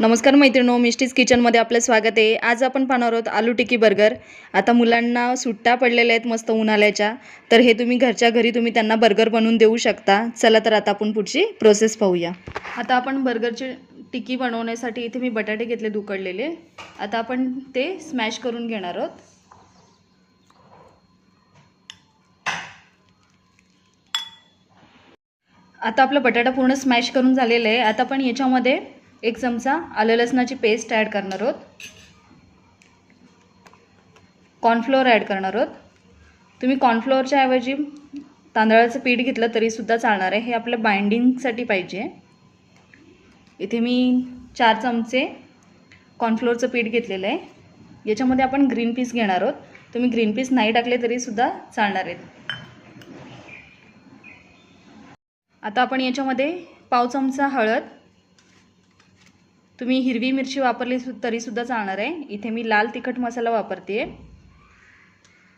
नमस्कार मैत्रिणो मिस्टीज किचनमध्ये आपलं स्वागत आहे. आज आपण पाहणार आहोत आलू टिकी बर्गर. आता मुलांना सुट्ट्या पडलेल्या आहेत मस्त उन्हाळ्याच्या. तर हे तुम्ही घरच्या घरी तुम्ही त्यांना बर्गर बनवून देऊ शकता. चला तर आता आपण पुढची प्रोसेस पाहूया. आता आपण बर्गरची टिकी बनवण्यासाठी इथे मी बटाटे घेतले दुकडलेले. आता आपण ते स्मॅश करून घेणार आहोत. आता आपला बटाटा पूर्ण स्मॅश करून झालेलं आहे. आता आपण याच्यामध्ये एक चमचा आलं लसणाची पेस्ट ॲड करणार आहोत. कॉर्नफ्लोअर ॲड करणार आहोत. तुम्ही कॉर्नफ्लोअरच्या ऐवजी तांदळाचं पीठ घेतलं तरीसुद्धा चालणार आहे. हे आपलं बाइंडिंगसाठी पाहिजे. इथे मी चार चमचे कॉर्नफ्लोअरचं पीठ घेतलेलं आहे. याच्यामध्ये आपण ग्रीन पीस घेणार आहोत. तुम्ही ग्रीन पीस नाही टाकले तरीसुद्धा चालणार आहेत. आता आपण याच्यामध्ये पाव चमचा हळद तुम्ही हिरवी मिरची वापरली सु तरीसुद्धा चालणार आहे. इथे मी लाल तिखट मसाला वापरते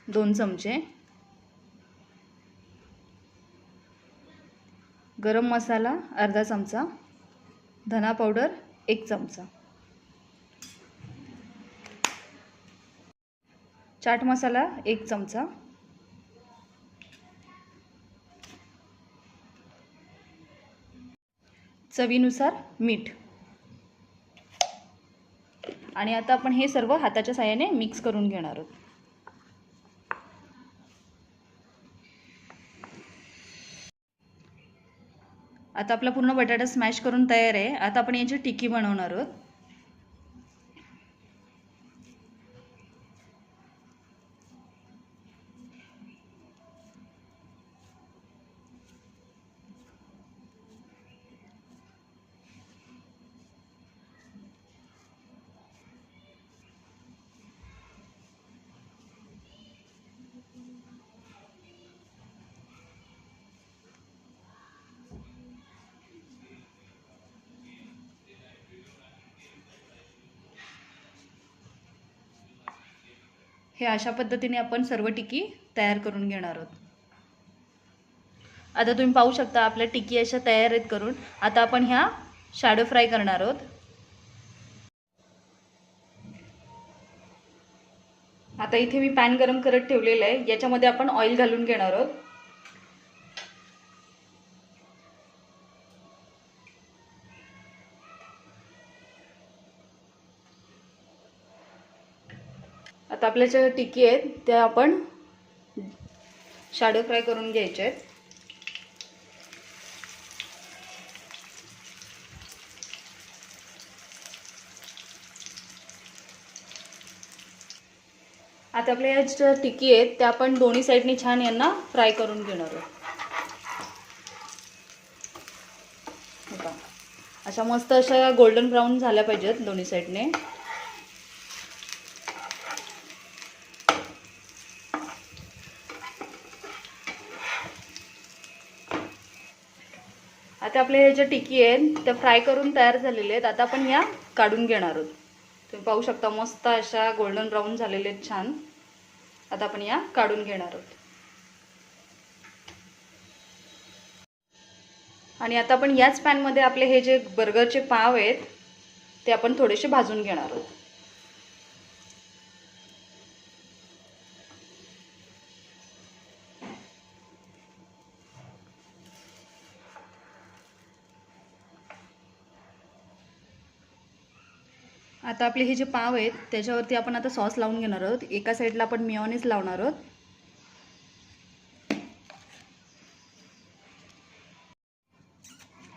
दोन चमचे. गरम मसाला अर्धा चमचा. धना पावडर एक चमचा. चाट मसाला एक चमचा. चवीनुसार मीठ. आणि आता आपण हे सर्व हाताच्या साह्याने मिक्स करून घेणार आहोत. आता आपला पूर्ण बटाटा स्मॅश करून तयार आहे. आता आपण याची टिक्की बनवणार आहोत. हे अशा पद्धतीने आपण सर्व टिकी तयार करून घेणार आहोत. आता तुम्ही पाहू शकता आपल्या टिकी अशा तयार आहेत करून. आता आपण ह्या शॅडो फ्राय करणार आहोत. आता इथे मी पॅन गरम करत ठेवलेलं आहे. याच्यामध्ये आपण ऑइल घालून घेणार आहोत. आता आपल्या ज्या टिकी आहेत त्या आपण शॅडो फ्राय करून घ्यायचे आहेत. आता आपल्या या ज्या टिकी आहेत त्या आपण दोन्ही साईडने छान यांना फ्राय करून घेणार आहोत. अशा मस्त अशा गोल्डन ब्राऊन झाल्या पाहिजेत दोन्ही साईडने आता आपल्या ह्या ज्या टिकी आहेत त्या फ्राय करून तयार झालेल्या आहेत. आता आपण ह्या काढून घेणार आहोत. तुम्ही पाहू शकता मस्त अशा गोल्डन ब्राऊन झालेले आहेत छान. आता आपण या काढून घेणार आहोत. आणि आता आपण याच पॅनमध्ये आपले हे जे बर्गरचे पाव आहेत ते आपण थोडेसे भाजून घेणार आहोत. आता आपले हे जे पाव आहेत त्याच्यावरती आपण आता सॉस लावून घेणार आहोत. एका साईडला आपण मिओनीस लावणार आहोत.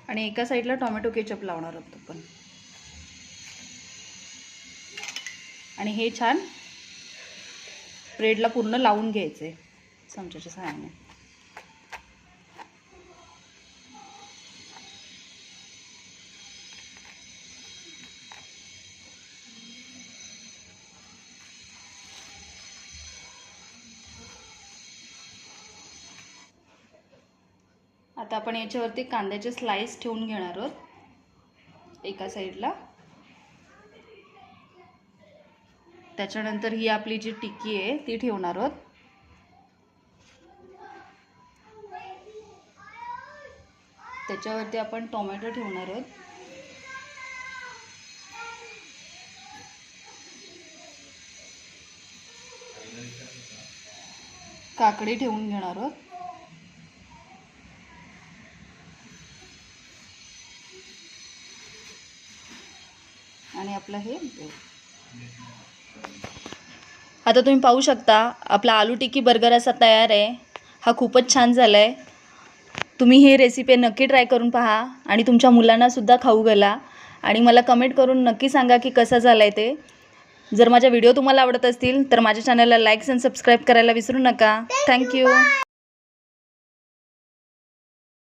आणि एका साईडला टोमॅटो केचप लावणार आहोत आपण. आणि हे छान ब्रेडला पूर्ण लावून घ्यायचे चमच्याच्या सहाय्याने. आता आपण याच्यावरती कांद्याचे स्लाइस ठेवून घेणार आहोत. एका साईडला त्याच्यानंतर ही आपली जी टिक्की आहे ती ठेवणार आहोत. त्याच्यावरती आपण टोमॅटो ठेवणार आहोत. काकडी ठेवून घेणार आहोत. आपलं हे? आता तुम्ही पाहू शकता आपला आलू टिक्की बर्गर असा तयार आहे. हा खूपच छान झाला आहे तुम्ही ही रेसिपी नक्की ट्राय करून पहा आणि तुमच्या मुलांनासुद्धा खाऊ घाला. आणि मला कमेंट करून नक्की सांगा की कसा झाला आहे ते. जर माझ्या व्हिडिओ तुम्हाला आवडत असतील तर माझ्या चॅनलला लाईक्स अँड सबस्क्राईब करायला विसरू नका. थँक्यू